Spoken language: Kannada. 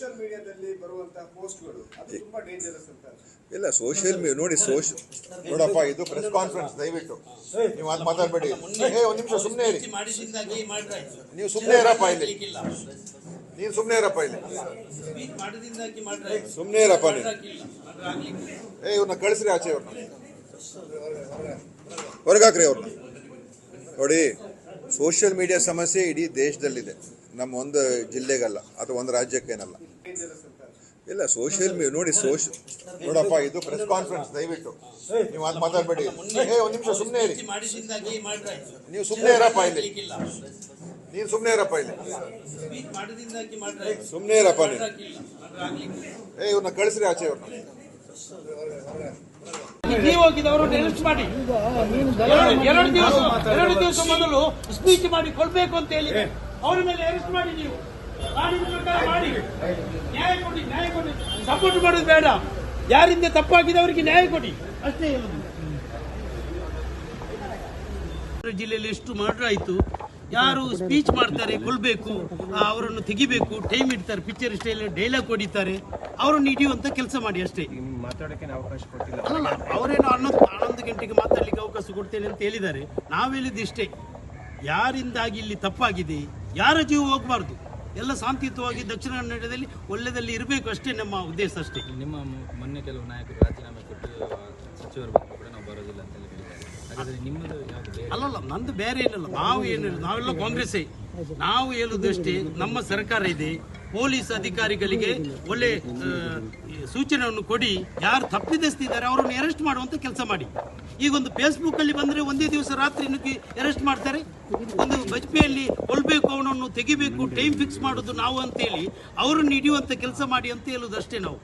ಸೋಷಿಯಲ್ ಮೀಡಿಯಾದಲ್ಲಿ ಬರುವಂತಹ ಪೋಸ್ಟ್ಗಳು ಅದು ತುಂಬಾ ಡೇಂಜರಸ್ ಅಂತ ಇಲ್ಲ ಸೋಷಿಯಲ್ ಮೀ ನೋಡಿ ಸೋಷಿಯಲ್ ನೋಡಪ್ಪ ಇದು ಪ್ರೆಸ್ ಕಾನ್ಫರೆನ್ಸ್ ದಯವಿಟ್ಟು. ನೀವು ಅದು ಮಾತಾಡಬೇಡಿ. ಏ ಒಂದು ನಿಮಿಷ ಸುಮ್ಮನೆ ಇರಿ. ನೀವು ಸುಮ್ಮನೆ ಇರಪ್ಪ ಇಲ್ಲಿ. ನೀನು ಸುಮ್ಮನೆ ಇರಪ್ಪ ಇಲ್ಲಿ. ಸುಮ್ಮನೆ ಇರಪ್ಪ ನೀನು ಮಾಡ್ರಾಕಿಲ್ಲ ಏ ಇವ್ರನ್ನ ಕಳಿಸ್ರಿ ಆಚೆ ಇವ್ರನ್ನ ಹೊರಗಾಕ್ರಿ ಅವ್ರನ್ನ ನೋಡಿ ಸೋಷಿಯಲ್ ಮೀಡಿಯಾ ಸಮಸ್ಯೆ ಇಡೀ ದೇಶದಲ್ಲಿದೆ. ನಮ್ಮ ಒಂದು ಜಿಲ್ಲೆಗಲ್ಲ ಅಥವಾ ಒಂದು ರಾಜ್ಯಕ್ಕೇನಲ್ಲ. ಇಲ್ಲ ಸೋಷಿಯಲ್ ಮೀ ನೋಡಿ ಸೋಷಿಯಲ್ ನೋಡಪ್ಪ ಇದು ಪ್ರೆಸ್ ಕಾನ್ಫರೆನ್ಸ್ ದಯವಿಟ್ಟು. ನೀವು ಅದು ಮಾತಾಡಬೇಡಿ. ಏ ಒಂದು ನಿಮಿಷ ಸುಮ್ಮನೆ ಇರಿ. ನೀವು ಸುಮ್ಮನೆ ಇರಪ್ಪ ಇಲ್ಲಿ. ನೀನು ಸುಮ್ಮನೆ ಇರಪ್ಪ ಇಲ್ಲಿ. ಸುಮ್ಮನೆ ಇರಪ್ಪ ನೀನು ಏ ಇವ್ರನ್ನ ಕಳಿಸ್ರಿ ಆಚೆ ಇವ್ರನ್ನ ನೀವು ಹೋಗಿದವರು ಅರೆಸ್ಟ್ ಮಾಡಿ. ಎರಡು- ಎರಡು ದಿವಸ ಎರಡು ದಿವಸ ಮೊದಲು ಸ್ಪೀಚ್ ಮಾಡಿ ಕೊಡ್ಬೇಕು ಅಂತ ಹೇಳಿ ಅವರ ಮೇಲೆ ಅರೆಸ್ಟ್ ಮಾಡಿ ನೀವು. ಕಾನೂನು ಪ್ರಕಾರ ಮಾಡಿ. ನ್ಯಾಯ ಕೊಡಿ ನ್ಯಾಯ ಕೊಡಿ. ಸಪೋರ್ಟ್ ಮಾಡೋದು ಬೇಡ. ಯಾರಿಂದ ತಪ್ಪಾಗಿದವರಿಗೆ ನ್ಯಾಯ ಕೊಡಿ. ಅಷ್ಟೇ ಜಿಲ್ಲೆಯಲ್ಲಿ ಎಷ್ಟು ಮರ್ಡರ್ ಆಯ್ತು ಯಾರು ಸ್ಪೀಚ್ ಮಾಡ್ತಾರೆ ಕೊಲ್ಬೇಕು ಅವರನ್ನು ತೆಗಿಬೇಕು ಟೈಮ್ ಇಡ್ತಾರೆ ಪಿಕ್ಚರ್ ಸ್ಟೈಲ್ ಡೈಲಾಗ್ ಹೊಡಿತಾರೆ. ಅವರನ್ನು ಹಿಡಿಯುವಂತ ಕೆಲಸ ಮಾಡಿ ಅಷ್ಟೇ. ಮಾತಾಡಕ್ಕೆ ಅವಕಾಶ ಕೊಟ್ಟಿಲ್ಲ. ಅವರೇನು ಹನ್ನೊಂದು ಹನ್ನೊಂದು ಗಂಟೆಗೆ ಮಾತಾಡ್ಲಿಕ್ಕೆ ಅವಕಾಶ ಕೊಡ್ತೇನೆ ಅಂತ ಹೇಳಿದ್ದಾರೆ. ನಾವು ಹೇಳಿದ್ದು ಇಷ್ಟೇ. ಯಾರಿಂದಾಗಿ ಇಲ್ಲಿ ತಪ್ಪಾಗಿದೆ ಯಾರ ಜೀವ ಹೋಗಬಾರ್ದು? ಎಲ್ಲ ಶಾಂತಿಯುತವಾಗಿ ದಕ್ಷಿಣ ಕನ್ನಡದಲ್ಲಿ ಒಳ್ಳೆಯದಲ್ಲಿ ಇರಬೇಕು ಅಷ್ಟೇ ನಮ್ಮ ಉದ್ದೇಶ ಅಷ್ಟೇ. ನಿಮ್ಮ ಮೊನ್ನೆ ಕೆಲವು ನಾಯಕರು ರಾಜೀನಾಮೆ ಕೊಟ್ಟು ಸಚಿವರು ಬಂದು ಕೂಡ ನಾವು ಬರೋದಿಲ್ಲ ಅಂತ ಹೇಳಿ ಹೇಳಿದ್ದಾರೆ ನಿಮ್ಮದು ಅಲ್ಲಲ್ಲ ನಂದು ಬೇರೆ ಏನಿಲ್ಲ ನಾವು ಏನಿಲ್ಲ ನಾವೆಲ್ಲ ಕಾಂಗ್ರೆಸ್ಸೇ. ನಾವು ಹೇಳುದಷ್ಟೇ ನಮ್ಮ ಸರ್ಕಾರ ಇದೆ ಪೊಲೀಸ್ ಅಧಿಕಾರಿಗಳಿಗೆ ಒಳ್ಳೆ ಸೂಚನೆಯನ್ನು ಕೊಡಿ ಯಾರು ತಪ್ಪಿದಸ್ತಿದ್ದಾರೆ ಅವರನ್ನು ಅರೆಸ್ಟ್ ಮಾಡುವಂತ ಕೆಲಸ ಮಾಡಿ. ಈಗ ಒಂದು ಫೇಸ್ಬುಕ್ ಅಲ್ಲಿ ಬಂದ್ರೆ ಒಂದೇ ದಿವಸ ರಾತ್ರಿ ಅರೆಸ್ಟ್ ಮಾಡ್ತಾರೆ. ಒಂದು ಬಜ್ಪೆಯಲ್ಲಿ ತೆಗಿಬೇಕು ಟೈಮ್ ಫಿಕ್ಸ್ ಮಾಡೋದು ನಾವು ಅಂತೇಳಿ ಅವರನ್ನು ಹಿಡಿಯುವಂತ ಕೆಲಸ ಮಾಡಿ ಅಂತ ಹೇಳುದಷ್ಟೇ ನಾವು.